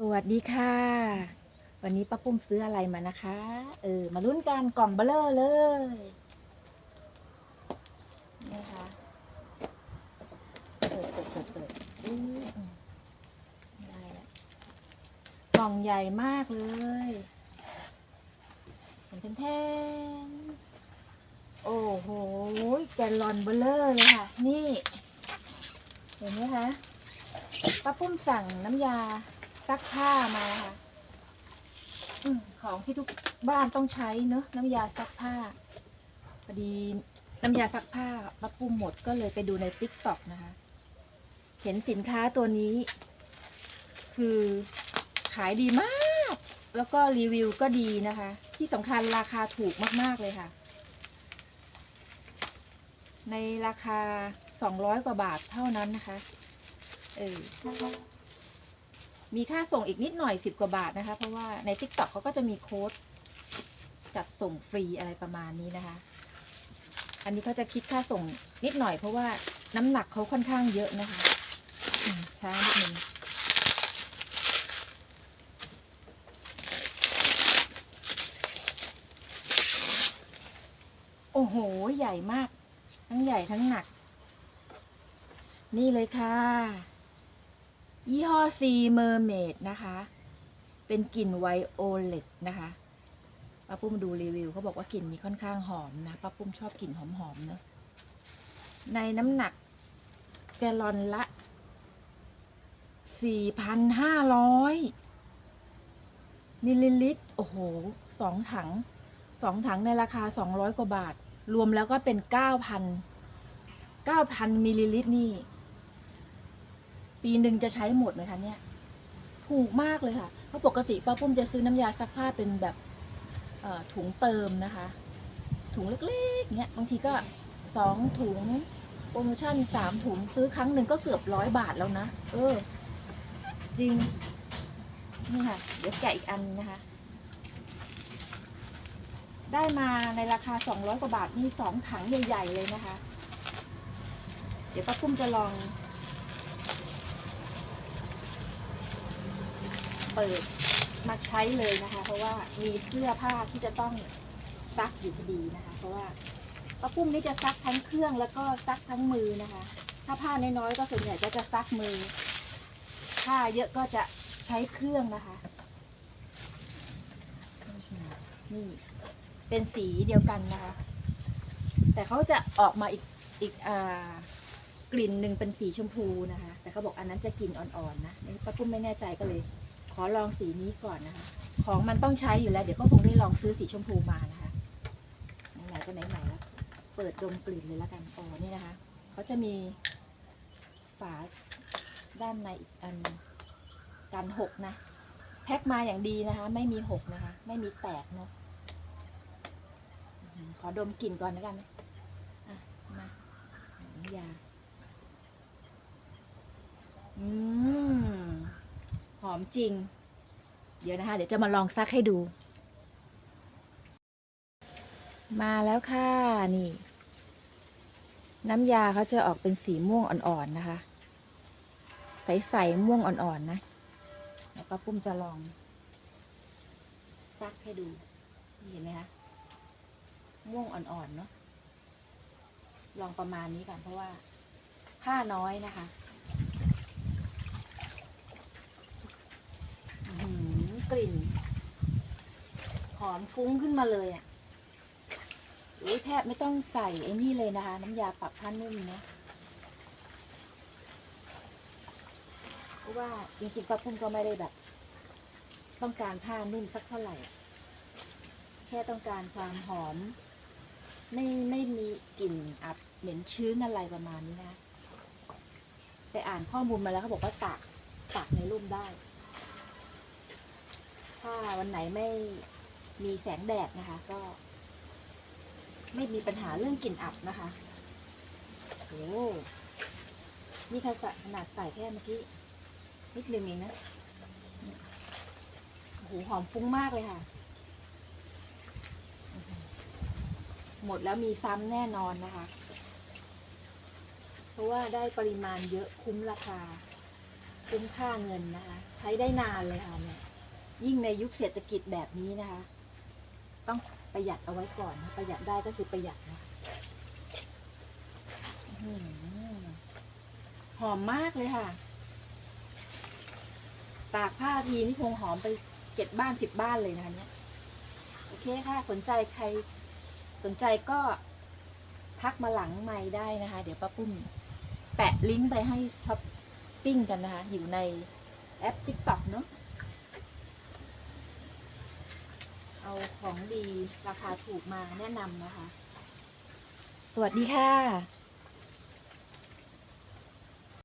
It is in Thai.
สวัสดีค่ะ วันนี้ป้าปุ้มซื้ออะไรมานะคะ เออ มาลุ้นกันกล่องเบลเลอร์เลยนี่ค่ะเปิดเปิดเปิดเปิดอื้ออืมได้แล้วกล่องใหญ่มากเลยเป็นแทนๆโอ้โหแกลลอนเบลเลอร์เลยค่ะ นี่ เห็นไหมคะป้าปุ้มสั่งน้ำยา ซักผ้ามานะคะอของที่ทุกบ้านต้องใช้เนอะน้ำยาซักผ้าพอดีน้ำยาซักผ้าป้าปุ้มหมดก็เลยไปดูในติ๊กต็อกนะคะ เห็นสินค้าตัวนี้ คือขายดีมาก แล้วก็รีวิวก็ดีนะคะ ที่สำคัญราคาถูกมาก ๆ เลยค่ะ ในราคา 200 กว่าบาทเท่านั้นนะคะ เออ มีค่าส่งอีกนิดหน่อยสิบกว่าบาทนะคะ เพราะว่าใน t ิ k t o k เขาก็จะมีโค้ดจัดส่งฟรีอะไรประมาณนี้นะคะ อันนี้เขาจะคิดค่าส่งนิดหน่อย เพราะว่าน้ำหนักเขาค่อนข้างเยอะนะคะช้านิดนึงโอ้โห ใหญ่มาก ทั้งใหญ่ทั้งหนัก นี่เลยค่ะ ยี่ห้อซีเมอร์เมดนะคะ เป็นกลิ่นไวโอเลตนะคะป้าปุ้มดูรีวิวเขาบอกว่ากลิ่นนี้ค่อนข้างหอมนะป้าปุ้มชอบกลิ่นหอมๆเนะในน้ำหนักแกลลอนละ4,500มิลลิลิตร โอ้โหสองถังสองถังในราคา200กว่าบาท รวมแล้วก็เป็น9,000 9,000มิลลิลิตรนี่ ปีหนึ่งจะใช้หมดไหมคะเนี่ย ถูกมากเลยค่ะ เพราะปกติป้าปุ้มจะซื้อน้ำยาซักผ้าเป็นแบบถุงเติมนะคะ ถุงเล็กๆเนี้ยบางทีก็สองถุงโปรโมชั่นสามถุงซื้อครั้งหนึ่งก็เกือบร้อยบาทแล้วนะ เออ จริง นี่ค่ะ เดี๋ยวแกะอีกอันนะคะ ได้มาในราคาสองร้อยกว่าบาทมีสองถังใหญ่ ๆ เลยนะคะ เดี๋ยวป้าปุ้มจะลอง เปิดมาใช้เลยนะคะ เพราะว่ามีเสื้อผ้าที่จะต้องซักอยู่พอดีนะคะ เพราะว่าป้าปุ้มนี่จะซักทั้งเครื่องแล้วก็ซักทั้งมือนะคะ ถ้าผ้าน้อยๆก็ส่วนใหญ่ก็จะซักมือ ผ้าเยอะก็จะใช้เครื่องนะคะ นี่เป็นสีเดียวกันนะคะ แต่เขาจะออกมาอีกอีกอ่ากลิ่นหนึ่งเป็นสีชมพูนะคะ แต่เขาบอกอันนั้นจะกลิ่นอ่อนๆนะนี่ป้าปุ้มไม่แน่ใจก็เลย อลองสีนี้ก่อนนะคะ ของมันต้องใช้อยู่แล้ว เดี๋ยวก็คงได้ลองซื้อสีชมพูมานะคะไหนๆก็ไหนๆแล้ว เปิดดมกลิ่นเลยแล้วกันอ๋อนี่นะคะเขาจะมีฝาด้านในอีกอันกันหกนะ แพ็คมาอย่างดีนะคะ ไม่มีหกนะคะ ไม่มีแตกเนาะขอดมกลิ่นก่อนแล้วกันนะอะมาน้ำยา อืม อมจริง เดี๋ยวนะคะ เดี๋ยวจะมาลองซักให้ดู มาแล้วค่ะนี่ น้ำยาเขาจะออกเป็นสีม่วงอ่อนๆนะคะ ใสๆม่วงอ่อนๆนะ แล้วก็ปุ้มจะลอง ซักให้ดู เห็นไหมคะ ม่วงอ่อนๆเนาะลองประมาณนี้ก่อนเพราะว่าผ้าน้อยนะคะ อื้อหือกลิ่น หอมฟุ้งขึ้นมาเลยอะอุ้ยแทบไม่ต้องใส่ไอ้นี่เลยนะคะ น้ำยาปรับผ้านุ่มเนะเพราะว่าจริงๆป้าปุ้มก็ไม่ได้แบบ ต้องการผ้านุ่มสักเท่าไหร่อะแค่ต้องการความหอม ไม่ไม่มีกลิ่นอับเหม็นชื้นอะไรประมาณนี้นะ ไปอ่านข้อมูลมาแล้วเขาบอกว่าตากตากในร่มได้ ถ้าวันไหนไม่มีแสงแดดนะคะ ก็ ไม่มีปัญหาเรื่องกลิ่นอับนะคะโอ้นี่ขนาดใส่แค่เมื่อกี้นิดนึงเองนะโอ้โหหอมฟุ้งมากเลยค่ะอื้อหือหมดแล้วมีซ้ำแน่นอนนะคะ เพราะว่าได้ปริมาณเยอะคุ้มราคา คุ้มค่าเงินนะคะ ใช้ได้นานเลยค่ะเนี่ย ยิ่งในยุคเศรษฐกิจแบบนี้นะคะ ต้องประหยัดเอาไว้ก่อนนะประหยัดได้ก็คือประหยัดนะหอมมากเลยค่ะ ตากผ้าทีนี่คงหอมไปเจ็ดบ้านสิบบ้านเลยนะคะเนี่ยโอเคค่ะ สนใจใครสนใจก็ทักมาหลังไม้ได้นะคะ เดี๋ยวป้าปุ้มแปะลิงก์ไปให้ช้อปปิ้งกันนะคะ อยู่ในแอป TikTok เนอะเอา ของดีราคาถูกมาแนะนำนะคะ สวัสดีค่ะ